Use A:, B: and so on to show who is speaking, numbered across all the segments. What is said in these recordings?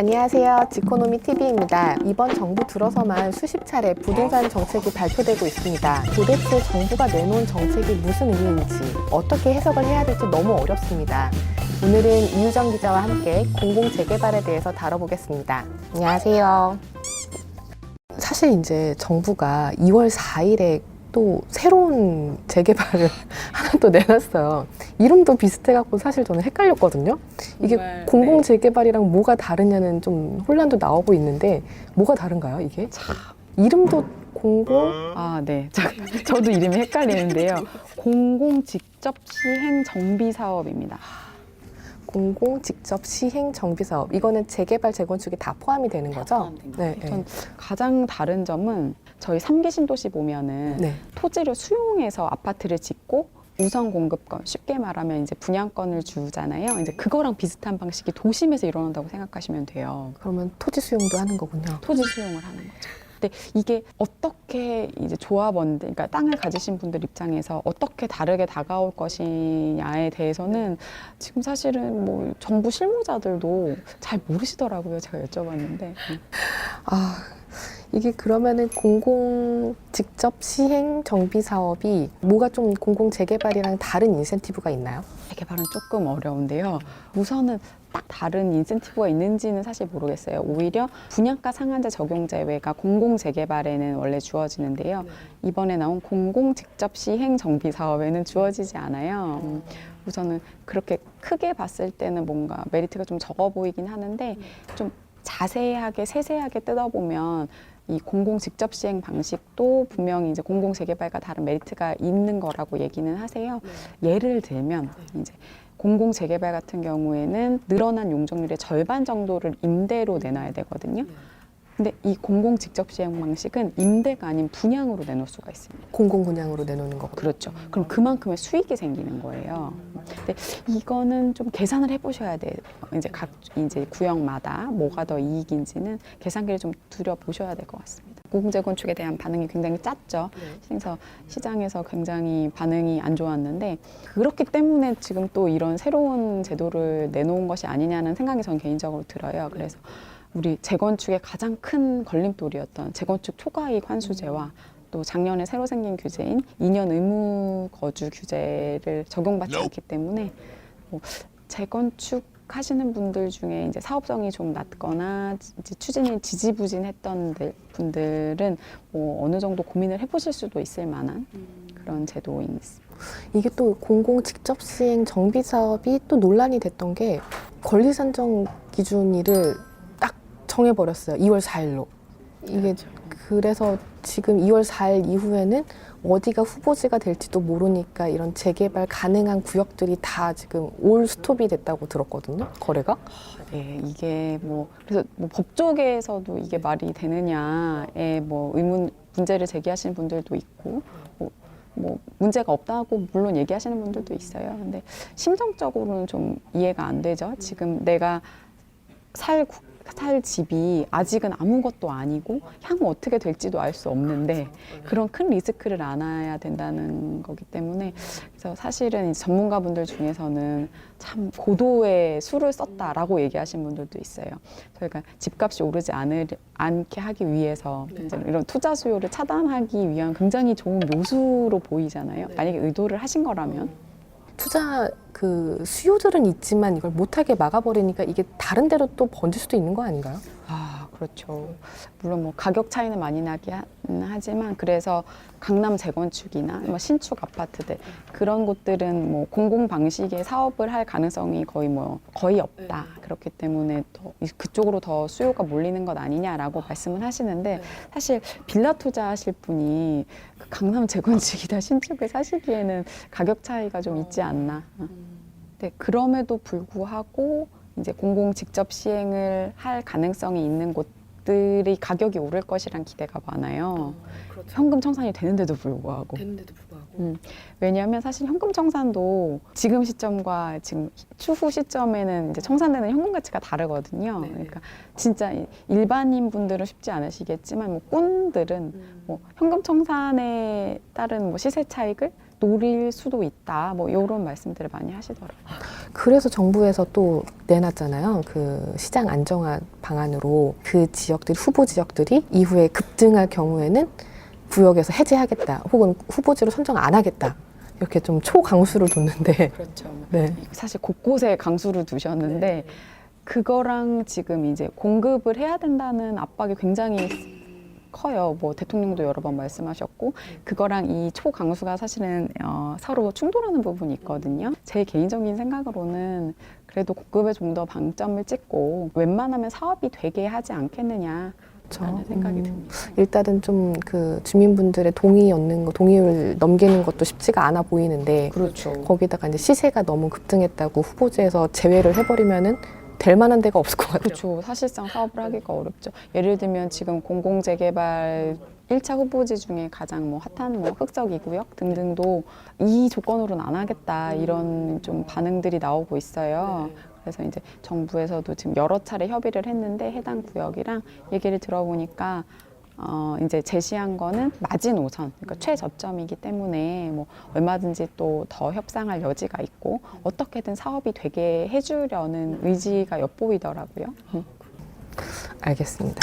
A: 안녕하세요. 지코노미 TV입니다. 이번 정부 들어서만 수십 차례 부동산 정책이 발표되고 있습니다. 도대체 정부가 내놓은 정책이 무슨 의미인지 어떻게 해석을 해야 될지 너무 어렵습니다. 오늘은 이유정 기자와 함께 공공 재개발에 대해서 다뤄보겠습니다. 안녕하세요. 사실 이제 정부가 2월 4일에 또 새로운 재개발을 하나 또 내놨어요. 이름도 비슷해갖고 사실 저는 헷갈렸거든요. 이게
B: 정말,
A: 공공
B: 네.
A: 재개발이랑 뭐가 다르냐는 좀 혼란도 나오고 있는데 뭐가 다른가요 이게? 이름도 공공
B: 아, 네. 저, 저도 이름이 헷갈리는데요. 공공 직접 시행 정비 사업입니다.
A: 공공 직접 시행 정비 사업 이거는 재개발 재건축이 다 포함이 되는 거죠? 네, 네.
B: 전 가장 다른 점은 저희 삼기 신도시 보면은
A: 네.
B: 토지를 수용해서 아파트를 짓고 우선 공급권 쉽게 말하면 이제 분양권을 주잖아요. 이제 그거랑 비슷한 방식이 도심에서 일어난다고 생각하시면 돼요.
A: 그러면 토지 수용도 하는 거군요.
B: 토지 수용을 하는 거죠. 근데 이게 어떻게 이제 조합원들, 그러니까 땅을 가지신 분들 입장에서 어떻게 다르게 다가올 것이냐에 대해서는 지금 사실은 뭐 정부 실무자들도 잘 모르시더라고요. 제가 여쭤봤는데.
A: 아 이게 그러면은 공공 직접 시행 정비 사업이 뭐가 좀 공공 재개발이랑 다른 인센티브가 있나요?
B: 재개발은 조금 어려운데요. 우선은 딱 다른 인센티브가 있는지는 사실 모르겠어요. 오히려 분양가 상한제 적용 제외가 공공 재개발에는 원래 주어지는데요. 이번에 나온 공공 직접 시행 정비 사업에는 주어지지 않아요. 음, 우선은 그렇게 크게 봤을 때는 뭔가 메리트가 좀 적어 보이긴 하는데 좀 자세하게 세세하게 뜯어보면 이 공공 직접 시행 방식도 분명히 이제 공공 재개발과 다른 메리트가 있는 거라고 얘기는 하세요. 예를 들면 이제 공공 재개발 같은 경우에는 늘어난 용적률의 절반 정도를 임대로 내놔야 되거든요. 근데 이 공공 직접 시행 방식은 임대가 아닌 분양으로 내놓을 수가 있습니다.
A: 공공 분양으로 내놓는 거고.
B: 그렇죠. 그럼 그만큼의 수익이 생기는 거예요. 근데 이거는 좀 계산을 해보셔야 돼요. 이제 각 이제 구역마다 뭐가 더 이익인지는 계산기를 좀 들여 보셔야 될 것 같습니다. 공공재건축에 대한 반응이 굉장히 짰죠. 그래서 시장에서 굉장히 반응이 안 좋았는데 그렇기 때문에 지금 또 이런 새로운 제도를 내놓은 것이 아니냐는 생각이 저는 개인적으로 들어요. 그래서 우리 재건축의 가장 큰 걸림돌이었던 재건축 초과이익 환수제와 또 작년에 새로 생긴 규제인 2년 의무 거주 규제를 적용받지 않기 때문에 뭐 재건축 하시는 분들 중에 이제 사업성이 좀 낮거나 이제 추진이 지지부진했던 들- 분들은 뭐 어느 정도 고민을 해보실 수도 있을 만한 그런 제도인 있습니다.
A: 이게 또 공공 직접 시행 정비 사업이 또 논란이 됐던 게 권리 산정 기준일을 딱 정해 버렸어요. 2월 4일로. 이게 그래서 지금 2월 4일 이후에는 어디가 후보지가 될지도 모르니까 이런 재개발 가능한 구역들이 다 지금 올 스톱이 됐다고 들었거든요. 거래가.
B: 네, 이게 뭐 그래서 뭐 법조계에서도 이게 말이 되느냐에 뭐 의문 문제를 제기하시는 분들도 있고 뭐, 뭐 문제가 없다고 물론 얘기하시는 분들도 있어요. 근데 심정적으로는 좀 이해가 안 되죠. 지금 내가 살, 구- 살 집이 아직은 아무것도 아니고 향후 어떻게 될지도 알 수 없는데 그런 큰 리스크를 안아야 된다는 거기 때문에 그래서 사실은 전문가분들 중에서는 참 고도의 수를 썼다라고 얘기하신 분들도 있어요. 저희가 집값이 오르지 않을, 않게 하기 위해서 이제 이런 투자 수요를 차단하기 위한 굉장히 좋은 묘수로 보이잖아요. 만약에 의도를 하신 거라면.
A: 투자 그 수요들은 있지만 이걸 못하게 막아버리니까 이게 다른 데로 또 번질 수도 있는 거 아닌가요?
B: 아, 그렇죠. 물론 뭐 가격 차이는 많이 나긴 하- 하지만 그래서 강남 재건축이나 뭐 신축 아파트들 그런 곳들은 뭐 공공 방식의 사업을 할 가능성이 거의 뭐 거의 없다. 그렇기 때문에 더 이- 그쪽으로 더 수요가 몰리는 것 아니냐라고 말씀을 하시는데 사실 빌라 투자하실 분이 그 강남 재건축이다 신축을 사시기에는 가격 차이가 좀 있지 않나. 네, 그럼에도 불구하고 이제 공공 직접 시행을 할 가능성이 있는 곳들이 가격이 오를 것이란 기대가 많아요.
A: 그렇죠.
B: 현금 청산이 되는데도 불구하고.
A: 되는데도 불구하고.
B: 음, 왜냐하면 사실 현금 청산도 지금 시점과 지금 추후 시점에는 이제 청산되는 현금 가치가 다르거든요.
A: 네.
B: 그러니까 진짜 이- 일반인 분들은 쉽지 않으시겠지만 뭐 꾼들은 뭐 현금 청산에 따른 뭐 시세 차익을 노릴 수도 있다. 뭐 이런 말씀들을 많이 하시더라고요.
A: 그래서 정부에서 또 내놨잖아요. 그 시장 안정화 방안으로 그 지역들 후보 지역들이 이후에 급등할 경우에는 구역에서 해제하겠다. 혹은 후보지로 선정 안 하겠다. 이렇게 좀 초강수를 뒀는데
B: 그렇죠.
A: 네.
B: 사실 곳곳에 강수를 두셨는데 그거랑 지금 이제 공급을 해야 된다는 압박이 굉장히 커요. 뭐 대통령도 여러 번 말씀하셨고 그거랑 이 초강수가 사실은 어, 서로 충돌하는 부분이 있거든요. 제 개인적인 생각으로는 그래도 공급에 좀 더 방점을 찍고 웬만하면 사업이 되게 하지 않겠느냐. 라는 생각이
A: 음,
B: 듭니다.
A: 일단은 좀 그 주민분들의 동의 얻는 거, 동의를 넘기는 것도 쉽지가 않아 보이는데
B: 그렇죠.
A: 거기다가 이제 시세가 너무 급등했다고 후보지에서 제외를 해버리면은 될 만한 데가 없을 것 같아요.
B: 그렇죠. 사실상 사업을 하기가 어렵죠. 예를 들면 지금 공공재개발 1차 후보지 중에 가장 뭐 핫한 뭐 흑적 이구역 등등도 이 조건으로는 안 하겠다 이런 좀 반응들이 나오고 있어요. 그래서 이제 정부에서도 지금 여러 차례 협의를 했는데 해당 구역이랑 얘기를 들어보니까 어 이제 제시한 거는 마지노선, 그러니까 최저점이기 때문에 뭐 얼마든지 또 더 협상할 여지가 있고 어떻게든 사업이 되게 해주려는 의지가 엿보이더라고요. 음.
A: 알겠습니다.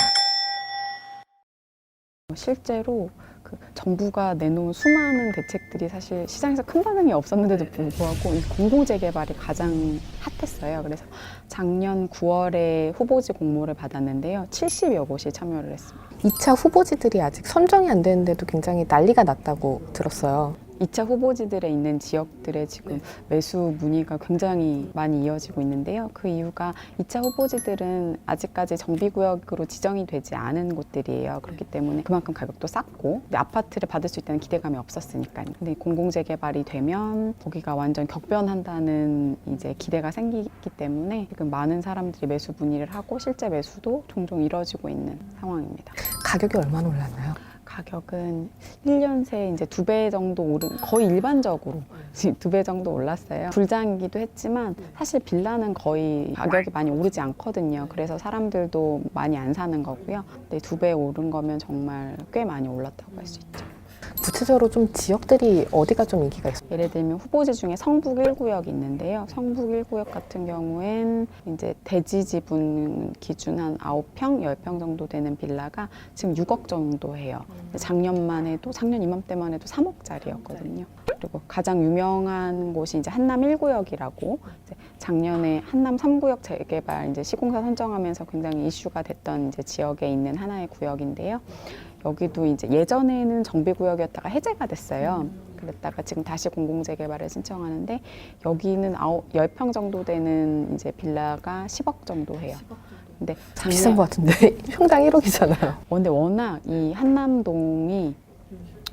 B: 실제로 그 정부가 내놓은 수많은 대책들이 사실 시장에서 큰 반응이 없었는데도 불구하고 이 공공재개발이 가장 핫했어요. 그래서 작년 9월에 후보지 공모를 받았는데요. 70여 곳이 참여를 했습니다.
A: 2차 후보지들이 아직 선정이 안 되는데도 굉장히 난리가 났다고 들었어요.
B: 2차 후보지들에 있는 지역들의 지금 매수 문의가 굉장히 많이 이어지고 있는데요. 그 이유가 2차 후보지들은 아직까지 정비구역으로 지정이 되지 않은 곳들이에요. 그렇기 때문에 그만큼 가격도 쌌고 아파트를 받을 수 있다는 기대감이 없었으니까요. 근데 공공재개발이 되면 거기가 완전 격변한다는 이제 기대가 생기기 때문에 지금 많은 사람들이 매수 문의를 하고 실제 매수도 종종 이뤄지고 있는 상황입니다.
A: 가격이 얼마나 올랐나요?
B: 가격은 1년 새에 이제 두 배 정도 오른 거의 일반적으로 지금 두배 정도 올랐어요. 불장이기도 했지만 사실 빌라는 거의 가격이 많이 오르지 않거든요. 그래서 사람들도 많이 안 사는 거고요. 근데 두배 오른 거면 정말 꽤 많이 올랐다고 할 수 있죠.
A: 구체적으로 좀 지역들이 어디가 좀 인기가 있어요?
B: 예를 들면 후보지 중에 성북 1구역이 있는데요. 성북 1구역 같은 경우엔 이제 대지 지분 기준 한 9평, 10평 정도 되는 빌라가 지금 6억 정도 해요. 작년만 해도 작년 이맘때만 해도 3억짜리였거든요. 그리고 가장 유명한 곳이 이제 한남 1구역이라고 이제 작년에 한남 3구역 재개발 이제 시공사 선정하면서 굉장히 이슈가 됐던 이제 지역에 있는 하나의 구역인데요. 여기도 이제 예전에는 정비구역이었다가 해제가 됐어요. 그랬다가 지금 다시 공공재개발을 신청하는데 여기는 아홉, 10평 정도 되는 이제 빌라가 10억 정도 해요. 근데 작년,
A: 비싼 것 같은데 평당 1억이잖아요.
B: 어, 근데 워낙 이 한남동이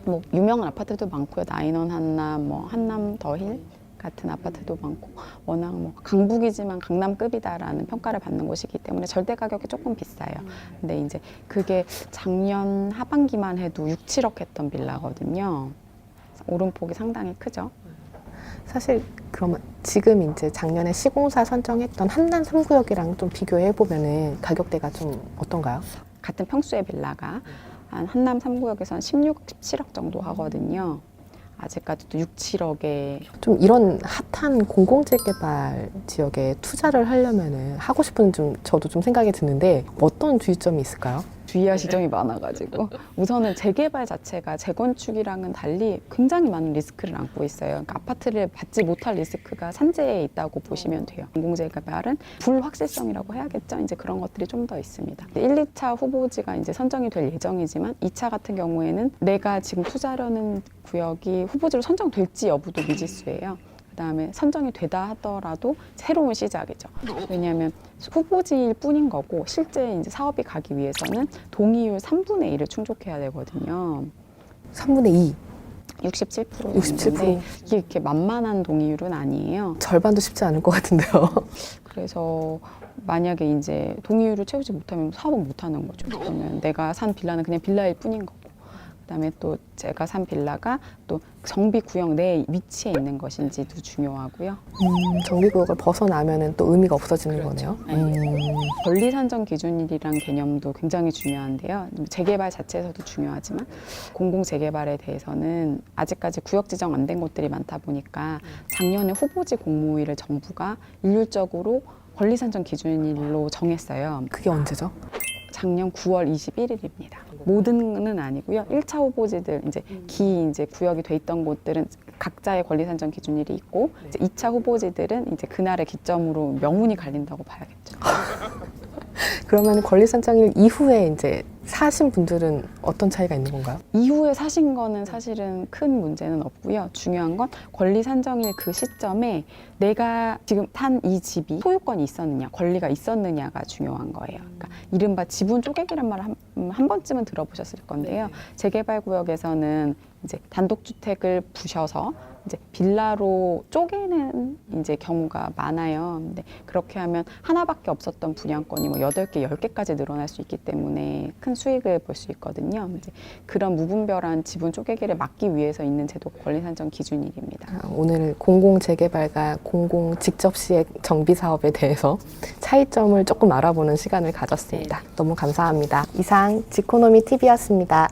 B: 뭐 유명한 아파트도 많고요. 나인원 한남, 뭐 한남 더힐 같은 아파트도 많고 워낙 뭐 강북이지만 강남급이다라는 평가를 받는 곳이기 때문에 절대 가격이 조금 비싸요. 근데 이제 그게 작년 하반기만 해도 6, 7억 했던 빌라거든요. 오름폭이 상당히 크죠.
A: 사실 그러면 지금 이제 작년에 시공사 선정했던 한남 3구역이랑 좀 비교해 보면은 가격대가 좀 어떤가요?
B: 같은 평수의 빌라가 한 한남 3구역에서는 16, 17억 정도 하거든요. 아직까지도 6, 7억에
A: 좀 이런 핫한 공공재 개발 지역에 투자를 하려면은 하고 싶은 좀 저도 좀 생각이 드는데 어떤 주의점이 있을까요?
B: 주의할 지점이 많아가지고 우선은 재개발 자체가 재건축이랑은 달리 굉장히 많은 리스크를 안고 있어요. 그러니까 아파트를 받지 못할 리스크가 산재에 있다고 보시면 돼요. 공공재개발은 불확실성이라고 해야겠죠. 이제 그런 것들이 좀 더 있습니다. 1, 2차 후보지가 이제 선정이 될 예정이지만 2차 같은 경우에는 내가 지금 투자하려는 구역이 후보지로 선정될지 여부도 미지수예요. 그다음에 선정이 되다 하더라도 새로운 시작이죠. 왜냐하면 후보지일 뿐인 거고 실제 이제 사업이 가기 위해서는 동의율 3분의 1을 충족해야 되거든요.
A: 3분의 2
B: 67%
A: 67%.
B: 정도인데 이게 이렇게 만만한 동의율은 아니에요.
A: 절반도 쉽지 않을 것 같은데요.
B: 그래서 만약에 이제 동의율을 채우지 못하면 사업은 못 하는 거죠. 그러면 내가 산 빌라는 그냥 빌라일 뿐인 거고. 그다음에 또 제가 산 빌라가 또 정비 구역 내에 위치해 있는 것인지도 중요하고요.
A: 음, 정비구역을 벗어나면은 또 의미가 없어지는
B: 그렇죠.
A: 거네요.
B: 네.
A: 음,
B: 권리 산정 기준이란 개념도 굉장히 중요한데요. 재개발 자체에서도 중요하지만 공공 재개발에 대해서는 아직까지 구역 지정 안 된 곳들이 많다 보니까 작년에 후보지 공모일을 정부가 일률적으로 권리 산정 기준일로 정했어요.
A: 그게 언제죠?
B: 작년 9월 21일입니다. 모든은 아니고요. 1차 후보지들 이제 기 이제 구역이 돼 있던 곳들은 각자의 권리 산정 기준일이 있고 이제 2차 후보지들은 이제 그날의 기점으로 명운이 갈린다고 봐야겠죠.
A: 그러면 권리선정일 이후에 이제 사신 분들은 어떤 차이가 있는 건가요?
B: 이후에 사신 거는 사실은 큰 문제는 없고요. 중요한 건 권리 산정일 그 시점에 내가 지금 탄이 집이 소유권이 있었느냐, 권리가 있었느냐가 중요한 거예요. 그러니까 이른바 지분 쪼개기란 말을 한, 음, 한 번쯤은 들어보셨을 건데요. 재개발 구역에서는 이제 단독주택을 부셔서 이제 빌라로 쪼개는 이제 경우가 많아요. 근데 그렇게 하면 하나밖에 없었던 분양권이 뭐 여덟 개, 열 개까지 늘어날 수 있기 때문에 큰 수익을 볼 수 있거든요. 이제 그런 무분별한 지분 쪼개기를 막기 위해서 있는 제도가 권리 산정 기준일입니다.
A: 아, 오늘 공공 재개발과 공공 직접 시행 정비 사업에 대해서 차이점을 조금 알아보는 시간을 가졌습니다. 너무 감사합니다. 이상 지코노미 TV였습니다.